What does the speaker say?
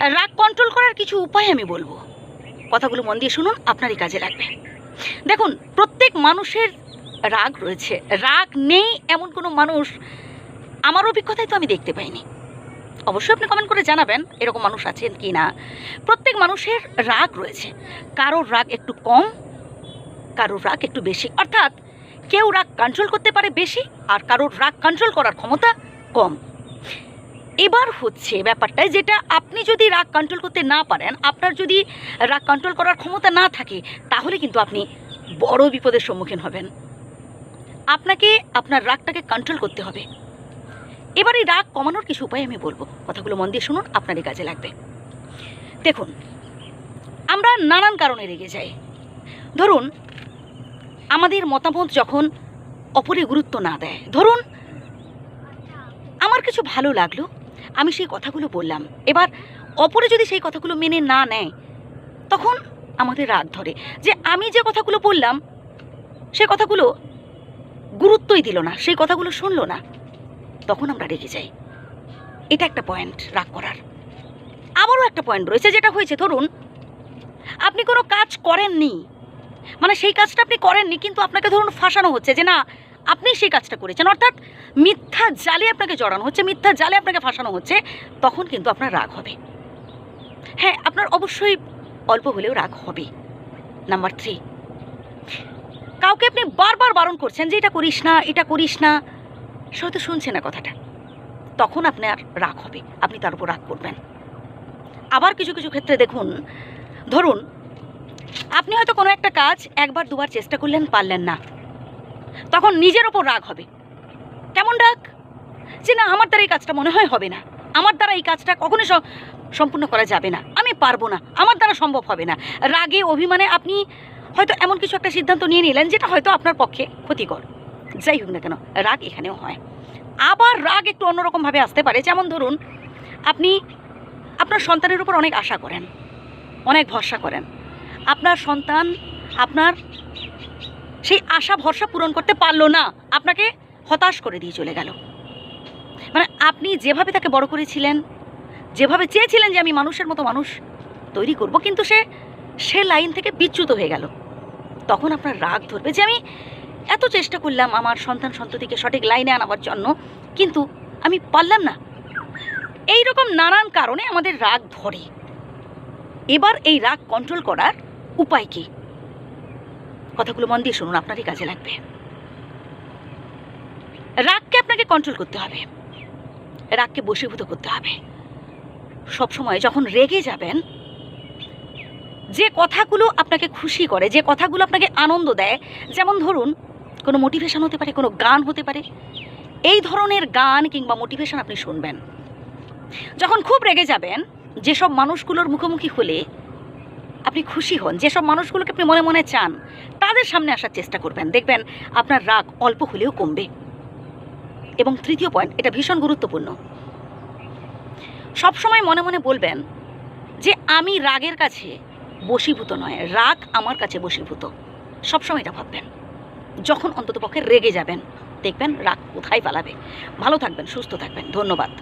রাগ কন্ট্রোল করার কিছু উপায় আমি বলব। কথাগুলো মন দিয়ে শুনুন, আপনারই কাজে লাগবে। দেখুন, প্রত্যেক মানুষের রাগ রয়েছে। রাগ নেই এমন কোনো মানুষ আমার অভিজ্ঞতায় তো আমি দেখতে পাইনি। অবশ্যই আপনি কমেন্ট করে জানাবেন এরকম মানুষ আছেন কি না। প্রত্যেক মানুষের রাগ রয়েছে। কারোর রাগ একটু কম, কারোর রাগ একটু বেশি। অর্থাৎ কেউ রাগ কন্ট্রোল করতে পারে বেশি, আর কারোর রাগ কন্ট্রোল করার ক্ষমতা কম। এবার হচ্ছে ব্যাপারটা যেটা আপনি যদি রাগ কন্ট্রোল করতে না পারেন, আপনার যদি রাগ কন্ট্রোল করার ক্ষমতা না থাকে, তাহলে কিন্তু আপনি বড় বিপদের সম্মুখীন হবেন। আপনাকে, আপনার রাগটাকে কন্ট্রোল করতে হবে। এবার এই রাগ কমানোর কিছু উপায় আমি বলব। কথাগুলো মন দিয়ে শুনুন, আপনারই কাজে লাগবে। দেখুন, আমরা নানান কারণে রেগে যাই। ধরুন, আমাদের মতামত যখন অপরে গুরুত্ব না দেয়, ধরুন, আমার কিছু ভালো লাগল আমি সেই কথাগুলো বললাম। এবার অপরে যদি সেই কথাগুলো মেনে না নেয়, তখন আমাদের রাগ ধরে। যে আমি যে কথাগুলো বললাম, সে কথাগুলো গুরুত্বই দিল না, সেই কথাগুলো শুনলো না, তখন আমরা রেগে যাই। এটা একটা পয়েন্ট রাগ করার। আবারও একটা পয়েন্ট রয়েছে যেটা হয়েছে, ধরুন, আপনি কোনো কাজ করেননি। মানে সেই কাজটা আপনি করেননি, কিন্তু আপনাকে ধরুন ফাঁসানো হচ্ছে যে না আপনি সেই কাজটা করেছেন। অর্থাৎ মিথ্যা জালে আপনাকে জড়ানো হচ্ছে, মিথ্যা জালে আপনাকে ফাঁসানো হচ্ছে, তখন কিন্তু আপনার রাগ হবে। হ্যাঁ আপনার অবশ্যই অল্প হলেও রাগ হবে। নাম্বার থ্রি, কাউকে আপনি বারবার বারণ করছেন যে, এটা করিস না, এটা করিস না। সে হয়তো শুনছে না কথাটা। তখন আপনার রাগ হবে, আপনি তার উপর রাগ করবেন। আবার কিছু কিছু ক্ষেত্রে দেখুন, ধরুন, আপনি হয়তো কোনো একটা কাজ একবার, দুবার চেষ্টা করলেন, পারলেন না। তখন নিজের ওপর রাগ হবে। কেমন রাগ? যে না, আমার দ্বারা এই কাজটা মনে হয় হবে না। আমার দ্বারা এই কাজটা কখনোই সম্পূর্ণ করা যাবে না। আমি পারব না। আমার দ্বারা সম্ভব হবে না। রাগে, অভিমানে আপনি হয়তো এমন কিছু একটা সিদ্ধান্ত নিয়ে নিলেন যেটা হয়তো আপনার পক্ষে ক্ষতিকর। যাই হোক না কেন, রাগ এখানেও হয়। আবার রাগ একটু অন্যরকমভাবে আসতে পারে। যেমন ধরুন, আপনি আপনার সন্তানের উপর অনেক আশা করেন, অনেক ভরসা করেন। আপনার সন্তান আপনার সেই আশা, ভরসা পূরণ করতে পারল না। আপনাকে হতাশ করে দিয়ে চলে গেল। মানে আপনি যেভাবে তাকে বড় করেছিলেন, যেভাবে চেয়েছিলেন যে আমি মানুষের মতো মানুষ তৈরি করব, কিন্তু সে সে লাইন থেকে বিচ্যুত হয়ে গেল। তখন আপনার রাগ ধরবে যে আমি এত চেষ্টা করলাম আমার সন্তান সন্ততিকে সঠিক লাইনে আনাবার জন্য, কিন্তু আমি পারলাম না। এই রকম নানান কারণে আমাদের রাগ ধরে। এবার এই রাগ কন্ট্রোল করার উপায় কি? কথাগুলো মন দিয়ে শুনুন, আপনারই কাজে লাগবে। রাগকে আপনাকে কন্ট্রোল করতে হবে। রাগকে বশীভূত করতে হবে। সবসময় যখন রেগে যাবেন, যে কথাগুলো আপনাকে খুশি করে, যে কথাগুলো আপনাকে আনন্দ দেয়, যেমন ধরুন, কোনো মোটিভেশন হতে পারে, কোনো গান হতে পারে, এই ধরনের গান কিংবা মোটিভেশন আপনি শুনবেন। যখন খুব রেগে যাবেন, যেসব মানুষগুলোর মুখোমুখি হলে আপনি খুশি হন, যেসব মানুষগুলোকে আপনি মনে মনে চান, তাদের সামনে আসার চেষ্টা করবেন। দেখবেন আপনার রাগ অল্প হলেও কমবে। এবং তৃতীয় পয়েন্ট এটা ভীষণ গুরুত্বপূর্ণ। সবসময় মনে মনে বলবেন যে, আমি রাগের কাছে বশীভূত নয়, রাগ আমার কাছে বশীভূত। সবসময় এটা ভাববেন। যখন অন্ততপক্ষে রেগে যাবেন, দেখবেন রাগ কোথায় পালাবে। ভালো থাকবেন, সুস্থ থাকবেন। ধন্যবাদ।